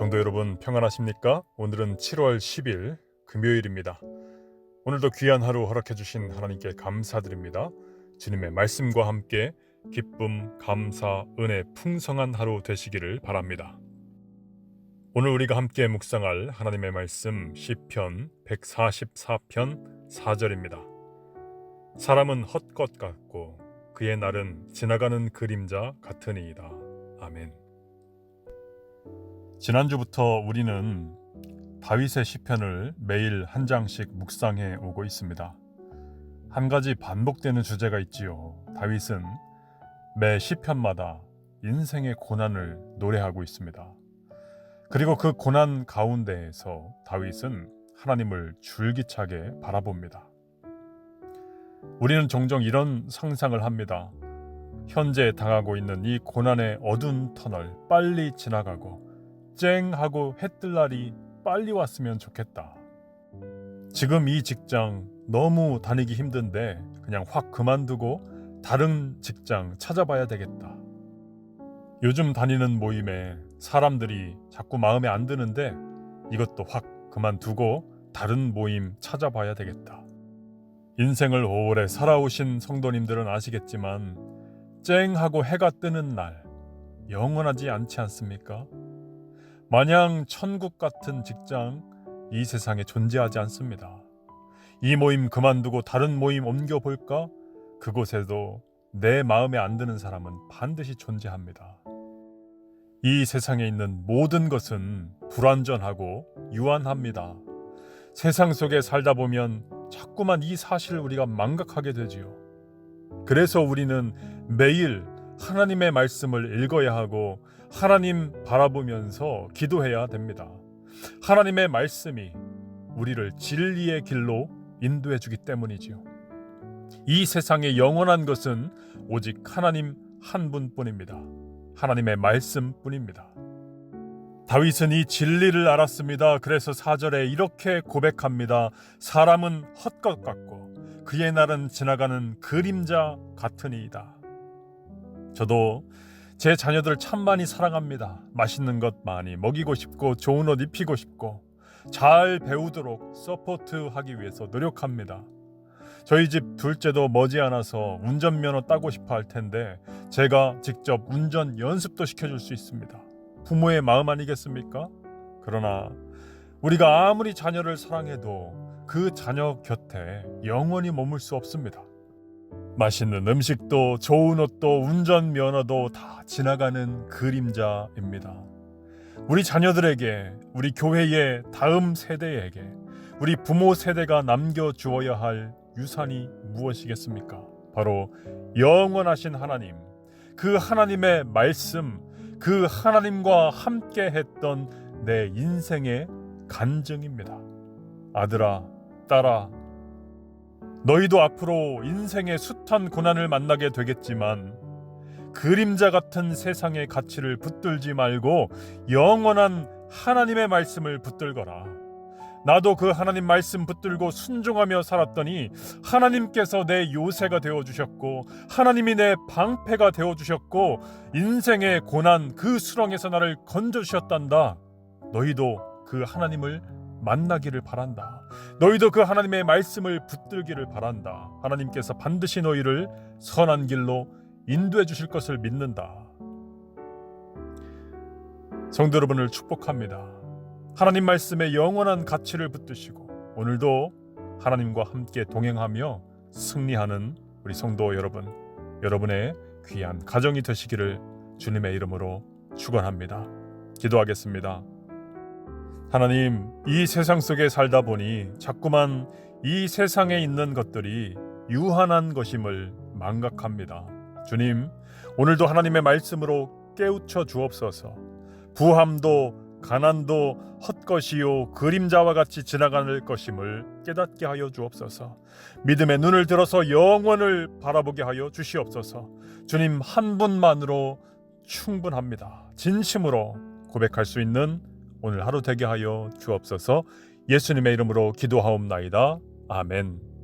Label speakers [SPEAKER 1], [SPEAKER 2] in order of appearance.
[SPEAKER 1] 성도 여러분 평안하십니까? 오늘은 7월 10일 금요일입니다. 오늘도 귀한 하루 허락해 주신 하나님께 감사드립니다. 주님의 말씀과 함께 기쁨, 감사, 은혜 풍성한 하루 되시기를 바랍니다. 오늘 우리가 함께 묵상할 하나님의 말씀 시편 144편 4절입니다. 사람은 헛것 같고 그의 날은 지나가는 그림자 같으니이다. 아멘. 지난주부터 우리는 다윗의 시편을 매일 한 장씩 묵상해 오고 있습니다. 한 가지 반복되는 주제가 있지요. 다윗은 매 시편마다 인생의 고난을 노래하고 있습니다. 그리고 그 고난 가운데에서 다윗은 하나님을 줄기차게 바라봅니다. 우리는 종종 이런 상상을 합니다. 현재 당하고 있는 이 고난의 어두운 터널 빨리 지나가고 쨍 하고 해 뜰 날이 빨리 왔으면 좋겠다. 지금 이 직장 너무 다니기 힘든데 그냥 확 그만두고 다른 직장 찾아봐야 되겠다. 요즘 다니는 모임에 사람들이 자꾸 마음에 안 드는데 이것도 확 그만두고 다른 모임 찾아봐야 되겠다. 인생을 오래 살아오신 성도님들은 아시겠지만 쨍하고 해가 뜨는 날 영원하지 않지 않습니까? 마냥 천국 같은 직장 이 세상에 존재하지 않습니다. 이 모임 그만두고 다른 모임 옮겨볼까? 그곳에도 내 마음에 안 드는 사람은 반드시 존재합니다. 이 세상에 있는 모든 것은 불완전하고 유한합니다. 세상 속에 살다 보면 자꾸만 이 사실을 우리가 망각하게 되지요. 그래서 우리는 매일 하나님의 말씀을 읽어야 하고 하나님 바라보면서 기도해야 됩니다. 하나님의 말씀이 우리를 진리의 길로 인도해 주기 때문이지요. 이 세상에 영원한 것은 오직 하나님 한 분뿐입니다. 하나님의 말씀뿐입니다. 다윗은 이 진리를 알았습니다. 그래서 4절에 이렇게 고백합니다. 사람은 헛것 같고 그의 날은 지나가는 그림자 같으니이다. 저도 제 자녀들 참 많이 사랑합니다. 맛있는 것 많이 먹이고 싶고 좋은 옷 입히고 싶고 잘 배우도록 서포트하기 위해서 노력합니다. 저희 집 둘째도 머지않아서 운전면허 따고 싶어 할 텐데 제가 직접 운전 연습도 시켜줄 수 있습니다. 부모의 마음 아니겠습니까? 그러나 우리가 아무리 자녀를 사랑해도 그 자녀 곁에 영원히 머물 수 없습니다. 맛있는 음식도 좋은 옷도 운전 면허도 다 지나가는 그림자입니다. 우리 자녀들에게, 우리 교회의 다음 세대에게, 우리 부모 세대가 남겨 주어야 할 유산이 무엇이겠습니까? 바로 영원하신 하나님, 그 하나님의 말씀, 그 하나님과 함께 했던 내 인생의 간증입니다. 아들아, 딸아, 너희도 앞으로 인생의 숱한 고난을 만나게 되겠지만 그림자 같은 세상의 가치를 붙들지 말고 영원한 하나님의 말씀을 붙들거라. 나도 그 하나님 말씀 붙들고 순종하며 살았더니 하나님께서 내 요새가 되어 주셨고 하나님이 내 방패가 되어 주셨고 인생의 고난 그 수렁에서 나를 건져 주셨단다. 너희도 그 하나님을 만나기를 바란다. 너희도 그 하나님의 말씀을 붙들기를 바란다. 하나님께서 반드시 너희를 선한 길로 인도해 주실 것을 믿는다. 성도 여러분을 축복합니다. 하나님 말씀의 영원한 가치를 붙드시고 오늘도 하나님과 함께 동행하며 승리하는 우리 성도 여러분, 여러분의 귀한 가정이 되시기를 주님의 이름으로 축원합니다. 기도하겠습니다. 하나님, 이 세상 속에 살다 보니 자꾸만 이 세상에 있는 것들이 유한한 것임을 망각합니다. 주님, 오늘도 하나님의 말씀으로 깨우쳐 주옵소서. 부함도 가난도 헛것이요 그림자와 같이 지나갈 것임을 깨닫게 하여 주옵소서. 믿음의 눈을 들어서 영원을 바라보게 하여 주시옵소서. 주님 한 분만으로 충분합니다. 진심으로 고백할 수 있는 오늘 하루 되게 하여 주옵소서. 예수님의 이름으로 기도하옵나이다. 아멘.